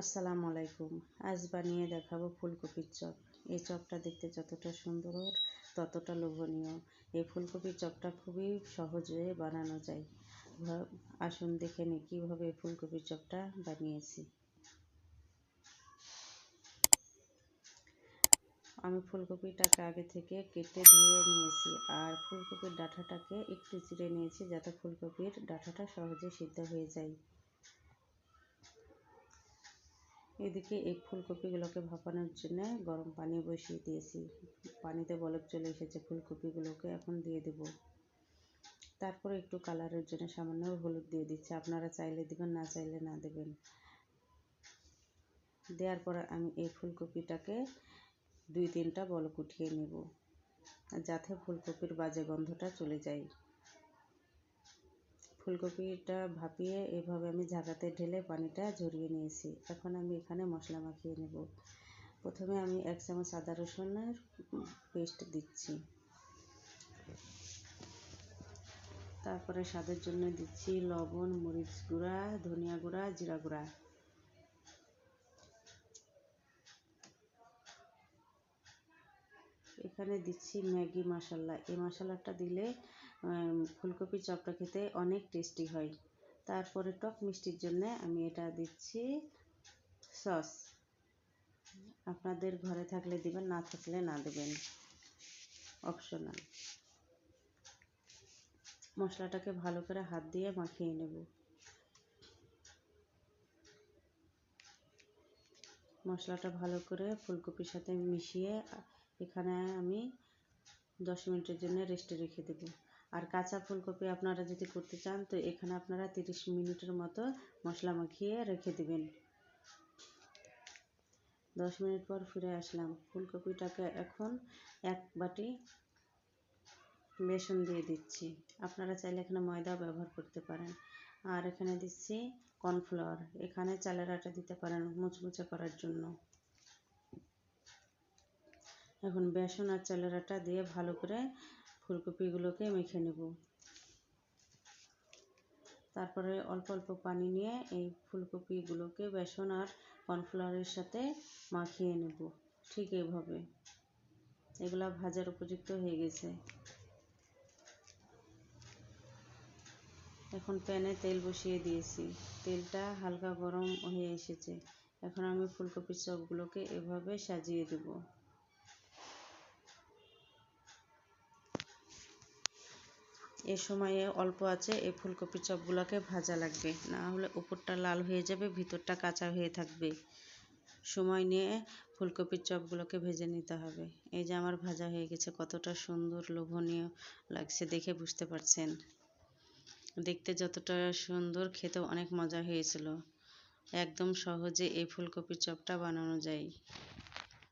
আসসালামু আলাইকুম। আজ বানিয়ে দেখাবো ফুলকপির চপ। এই চপটা দেখতে যতটা সুন্দর, ততটা লোভনীয়। এই ফুলকপির চপটা খুবই সহজে বানানো যায়। আসুন দেখে নিই কীভাবে ফুলকপির চপটা বানিয়েছি। আমি ফুলকপিটাকে আগে থেকে কেটে ধুয়ে নিয়েছি আর ফুলকপির ডাঁটাটাকে একটু চিড়ে নিয়েছি যাতে ফুলকপির ডাঁটাটা সহজে সিদ্ধ হয়ে যায়। এদিকে এই ফুলকপিগুলোকে ভাপানোর জন্য গরম পানি বসিয়ে দিয়েছি। পানিতে বলক চলে এসেছে ফুলকপিগুলোকে, এখন দিয়ে দেব। তারপরে একটু কালারের জন্য সামান্য হলুদ দিয়ে দিচ্ছি। আপনারা চাইলে দেবেন, না চাইলে না দেবেন। দেওয়ার পরে আমি এই ফুলকপিটাকে দুই তিনটা বলক উঠিয়ে নেব, যাতে ফুলকপির বাজে গন্ধটা চলে যায়। ফুলকপিটা ভাপিয়ে এভাবে আমি ঝাঁকাতে ঢেলে পানিটা ঝরিয়ে নিয়েছি। এখন আমি এখানে মশলা মাখিয়ে নেব। প্রথমে আমি এক চামচ আদা রসুনের পেস্ট দিচ্ছি। তারপরে স্বাদের জন্য দিচ্ছি লবণ, মরিচ গুঁড়া, ধনিয়া গুঁড়া, জিরা গুঁড়া। এখানে দিচ্ছি ম্যাগি মশলা। এই মশলাটা দিলে ফুলকপির চপটা খেতে অনেক টেস্টি হয়। তারপরে টক মিষ্টির জন্য আমি এটা দিচ্ছি সস। আপনাদের ঘরে থাকলে দিবেন, না থাকলে না দেবেন। অপশনাল মশলাটাকে ভালো করে হাত দিয়ে মাখিয়ে নেব। মশলাটা ভালো করে ফুলকপির সাথে মিশিয়ে, এখানে আমি দশ মিনিটের জন্য রেস্টে রেখে দেব। আর কাঁচা ফুলকপি আপনারা যদি করতে চান, তো এখানে আপনারা তিরিশ মিনিটের মতো মশলা মাখিয়ে রেখে দেবেন। দশ মিনিট পর ফিরে আসলাম। ফুলকপিটাকে এখন এক বাটি বেসন দিয়ে দিচ্ছি। আপনারা চাইলে এখানে ময়দা ব্যবহার করতে পারেন। আর এখানে দিচ্ছি কর্নফ্লাওয়ার। এখানে চালের আটা দিতে পারেন মুচমুচে করার জন্য। এখন বেসন আর চালের আটা দিয়ে ভালো করে ফুলকপিগুলোকে মেখে নেব। তারপরে অল্প অল্প পানি নিয়ে এই ফুলকপিগুলোকে বেসন আর কর্নফ্লাওয়ারের সাথে মাখিয়ে নেব, ঠিক এইভাবে এগুলা ভাজার উপযুক্ত হয়ে গেছে। এখন প্যানে তেল বসিয়ে দিয়েছি। তেলটা হালকা গরম হয়ে এসেছে। এখন আমি ফুলকপির চপগুলোকে এভাবে সাজিয়ে দেবো। এ সময়ে অল্প আছে, এই ফুলকপির চপগুলোকে ভাজা লাগবে। না হলে উপরটা লাল হয়ে যাবে, ভিতরটা কাঁচা হয়ে থাকবে। সময় নিয়ে ফুলকপির চপগুলোকে ভেজে নিতে হবে। এই যে আমার ভাজা হয়ে গেছে, কতটা সুন্দর লোভনীয় লাগছে দেখে বুঝতে পারছেন? দেখতে যতটা সুন্দর খেতে অনেক মজা হয়েছিল। একদম সহজে এই ফুলকপির চপটা বানানো যায়।